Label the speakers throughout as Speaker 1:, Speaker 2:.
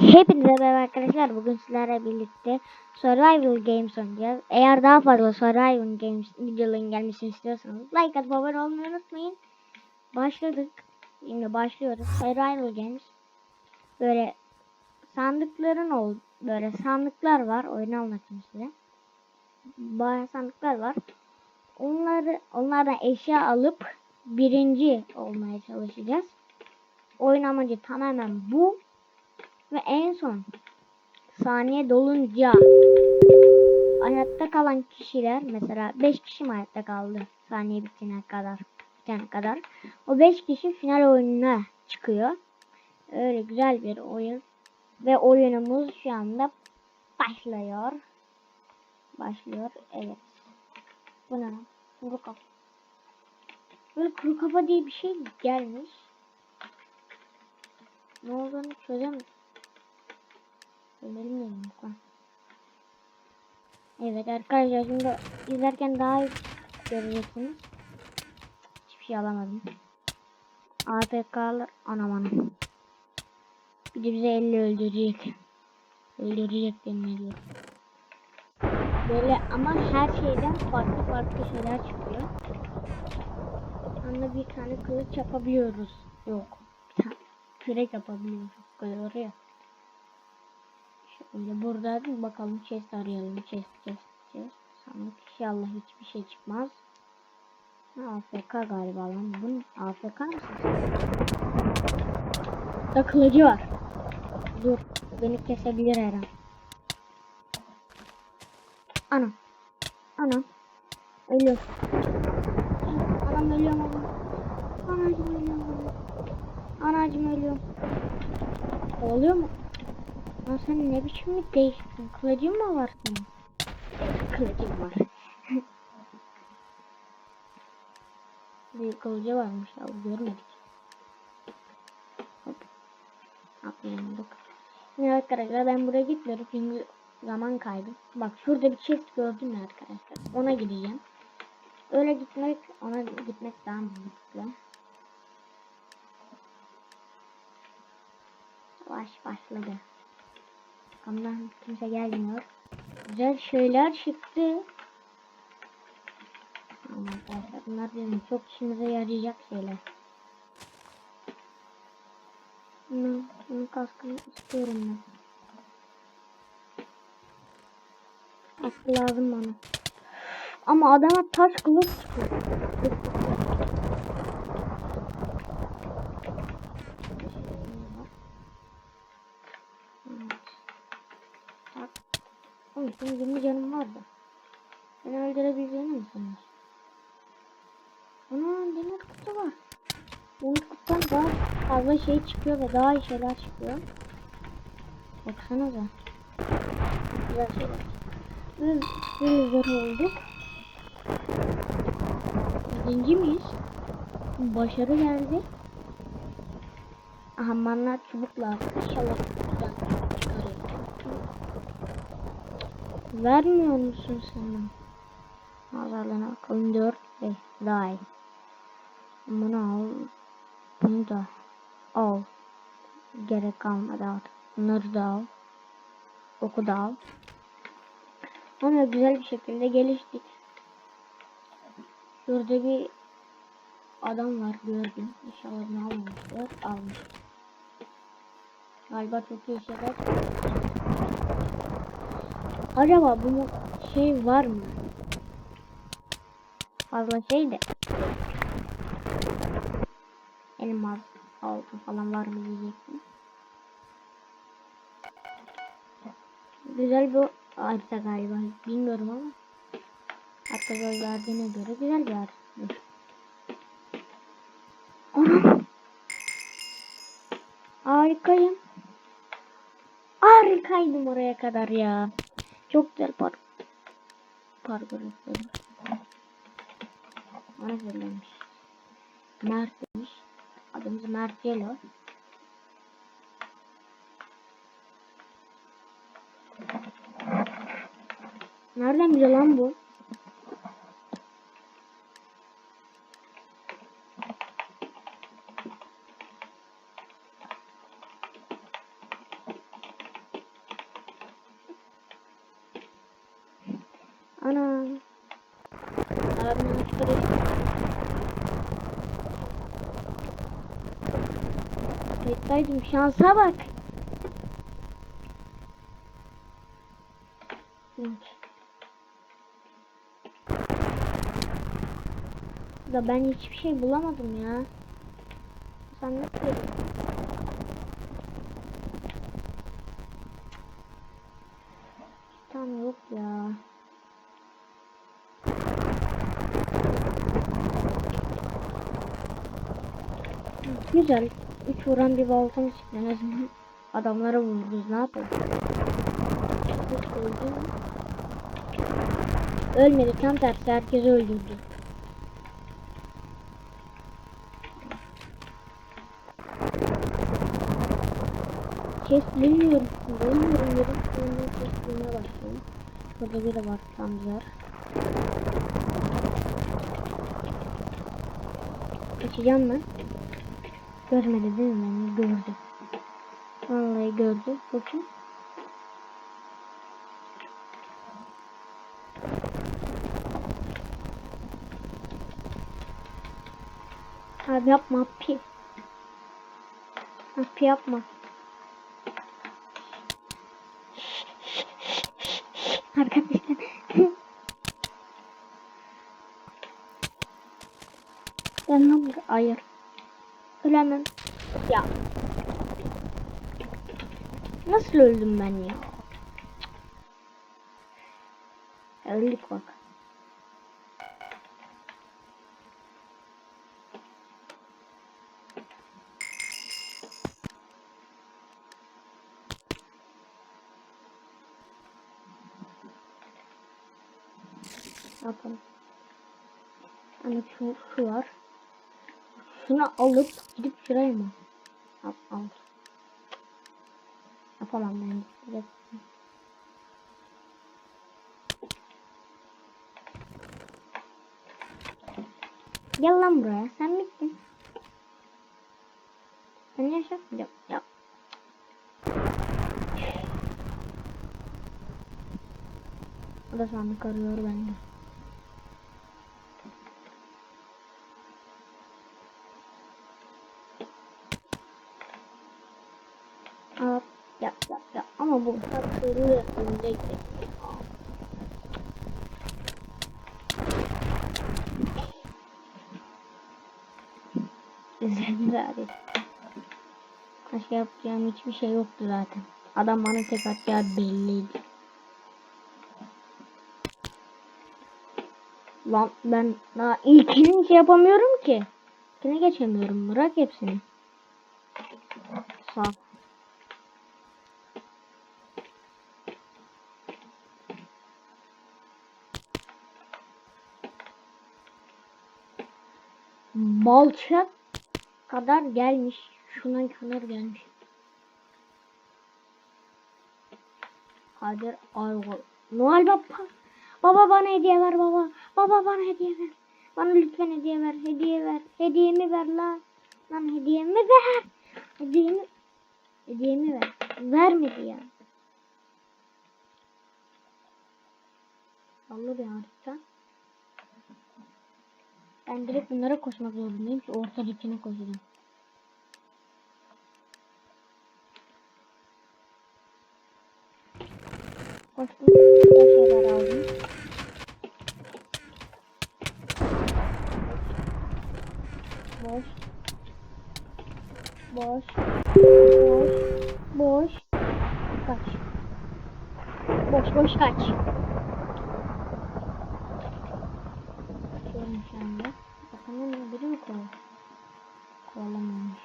Speaker 1: Hepinize merhaba arkadaşlar. Bugün sizlerle birlikte Survival Games oynayacağız. Eğer daha fazla Survival Games videoların gelmesini istiyorsanız like atıp abone olmayı unutmayın. Başladık. Şimdi başlıyoruz. Survival Games. Böyle sandıkların ol böyle sandıklar var. Oyunu anlatayım size. Bayağı sandıklar var. Onları onlardan eşya alıp birinci olmaya çalışacağız. Oyun amacı tamamen bu. Ve en son saniye dolunca hayatta kalan kişiler mesela 5 kişi mi hayatta kaldı saniye bitene kadar bitene kadar o 5 kişi final oyununa çıkıyor. Öyle güzel bir oyun ve oyunumuz şu anda başlıyor. Başlıyor. Evet. Bu ne? Kuru kafa. Kuru kafa diye bir şey gelmiş. Ne olduğunu çözemedim. Önerim benim Evet arkadaşlar şimdi izlerken daha iyi göreceksiniz. Hiçbir şey alamadım. AFK'lar anam anam. Bir de bize 50 öldürecek. Öldürecek deniliyor. Böyle ama her şeyden farklı farklı şeyler çıkıyor. Anla bir tane kılıç yapabiliyoruz. Yok. Kürek yapabiliyoruz. Böyle ya. Şöyle burada bir bakalım chest arayalım. Chest chest chest. Sandık inşallah hiçbir şey çıkmaz. AFK galiba lan. Bunun AFK mısın? Da kılıcı var. Dur. Beni kesebilir her an. Ana. Ana. Ölüyor. Anam ölüyorum adam. Anacım ölüyorum. Anacım ölüyorum. Oluyor mu? Lan sen ne biçim bir değişiksin? Kılıcın mı var senin? Evet, kılıcım var. bir kılıcı varmış ya görmedik. Hop. Atlayamadık. Şimdi arkadaşlar ben buraya gitmiyorum çünkü zaman kaybı. Bak şurada bir çift gördüm ya arkadaşlar. Ona gideceğim. Öyle gitmek, ona gitmek daha mantıklı. Savaş başladı. Arkamdan kimse gelmiyor. Güzel şeyler çıktı. Arkadaşlar bunlar benim çok işimize yarayacak şeyler. Bunu, bunu kaskını istiyorum ben. Kaskı lazım bana. Ama adama taş kılıç çıkıyor. Senin 20 canın var da. Beni öldürebileceğini mi sanıyorsun? Ana demir kutu var. Demir kutudan daha fazla şey çıkıyor ve daha iyi şeyler çıkıyor. Baksanıza. Güzel şeyler. Biz bir zırh olduk. Birinci miyiz? Başarı geldi. Aha manlar çubuklar. İnşallah güzel çıkarıyor. Vermiyor musun sen? Azarlığına bakalım 4 5 daha iyi. Bunu al. Bunu da al. Gerek kalmadı artık. Bunları da al. Oku da al. Ama güzel bir şekilde geliştik. Şurada bir adam var gördüm. İnşallah ne almamıştır. Almış. Galiba çok iyi şeyler. Acaba bu şey var mı? Fazla şey de. Elmas altın falan var mı diyecektim. Güzel bir harita galiba. Bilmiyorum ama. Hatta gönderdiğine göre güzel bir harita. Anam. Harikayım. Harikaydım oraya kadar ya. Çok güzel park. Parkur yapıyorum. Bana söylemiş. Mert demiş. Adımız Mert Yelo. Nereden biliyor lan bu? Kayıttaydım şansa bak. Da ben hiçbir şey bulamadım ya. Sen ne yapıyorsun? Tam yok ya. Güzel. Üç vuran bir çıktı. En azından adamlara vururuz. Ne yapalım? Ölmedi. Tam tersi herkesi öldürdü. Kes bilmiyorum. Bilmiyorum dedim. Ondan kesmeye başladım. Burada biri var. Tamzer. Kaçacağım ben. Görmedi değil mi? Gördü. Vallahi gördü. Bakın. Abi yapma pi. Pi yapma. Arkadaşlar. ben lan hayır. Ölemem. Ya. Nasıl öldüm ben ya? Öldük bak. Yapalım. Hani şu, şu var. Şunu alıp gidip şuraya mı? Al, al. Yapamam ben. Evet. Gel lan buraya. Sen bittin. Sen yaşa. Yok. Yok. O da sandık arıyor bende. Aa, ya, ya, ya. Ama bu gidiyor. Üzerinde abi. Başka yapacağım hiçbir şey yoktu zaten. Adam bana tek atacağı belliydi. Lan ben daha ilkini şey yapamıyorum ki. İlkine geçemiyorum. Bırak hepsini. Sağ. Balçak kadar gelmiş. Şuna kadar gelmiş. Kadir Argo. Noel Baba. Baba bana hediye ver baba. Baba bana hediye ver. Bana lütfen hediye ver. Hediye ver. Hediyemi ver lan. Lan hediyemi ver. Hediyemi. Hediyemi ver. Vermedi ya. Vallahi bir harita. Ben direkt bunlara koşmak zorundayım ki ortadakine koşacağım. Koştum. Şeyler aldım. Boş. Boş. Boş. Boş. Kaç. Boş boş kaç. Bakıyorum şu anda. Bakalım ne biri mi koyuyor? Kovalamamış.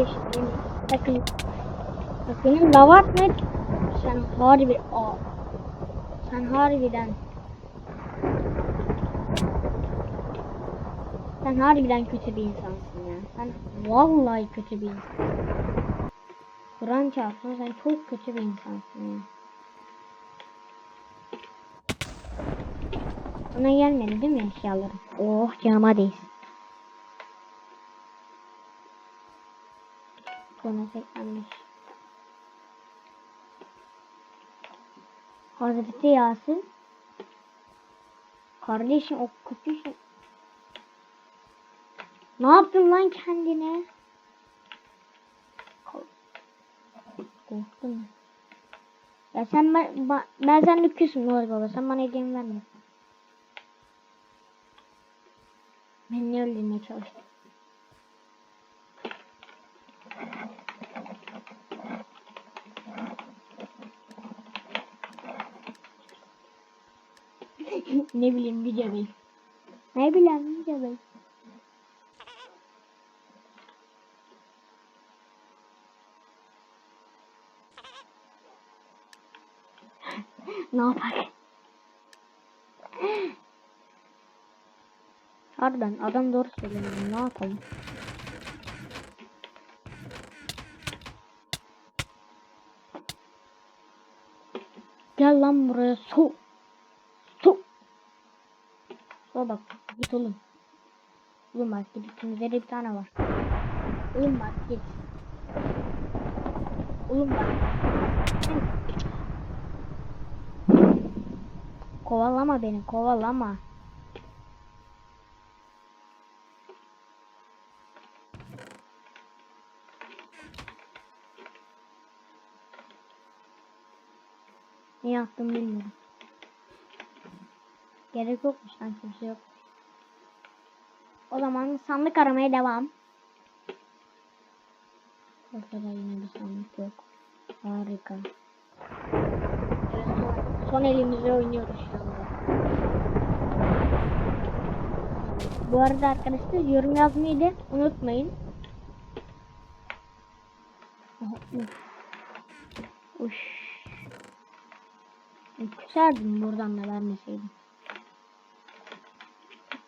Speaker 1: Keşke bakın. Bak benim lavat ne? Sen harbi aa. Sen harbiden. Sen harbiden kötü bir insansın ya. Sen vallahi kötü bir insansın. Kur'an çarpsın sen çok kötü bir insansın ya. Bana gelmedi değil mi eşyalarım? Oh canıma değsin. Bana teklenmiş. Hazreti Yasin. Kardeşim o şey. Ne yaptın lan kendine? Korktun mu? Ya sen ben, ben seninle küsüm Noel Baba. Sen bana hediyemi verme. Beni öldürmeye çalıştın? Ne bileyim video bey. Ne bileyim video bey. ne yapar? Harbiden adam doğru söylüyor. Ne yapalım? Gel lan buraya su. Su. Sola bak. Git oğlum. Oğlum bak git. İkimizde de bir tane var. Oğlum bak git. Oğlum bak. Kovalama beni. Kovalama. Ne yaptım bilmiyorum. Gerek yokmuş lan kimse yok. O zaman sandık aramaya devam. Ortada yine bir sandık yok. Harika. Evet, son, son elimizle oynuyoruz şu anda. Bu arada arkadaşlar yorum yazmayı da unutmayın. Küserdim buradan da vermeseydim.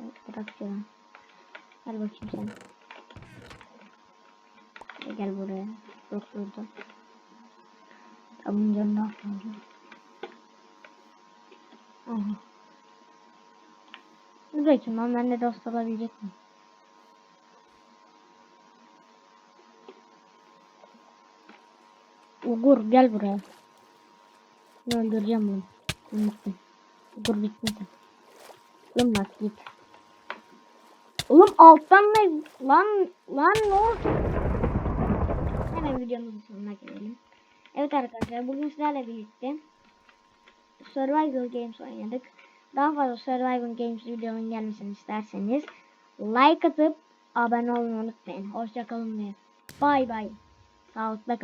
Speaker 1: Bırak ya. Gel bakayım sen. Gel, gel buraya. Dur şurada. Tamam canım ne yapayım? Aha. Dur bakayım lan benimle dost olabilecek mi? Ugur gel buraya. Öldüreceğim bunu. Ugur bittin sen. Oğlum bak git. Oğlum alttan ne? Lan lan ne oldu? Hemen videomuzun sonuna gelelim. Evet arkadaşlar bugün sizlerle birlikte Survival Games oynadık. Daha fazla Survival Games videonun gelmesini isterseniz like atıp abone olmayı unutmayın. Hoşçakalın ve bay bay. Sağlıkla kalın.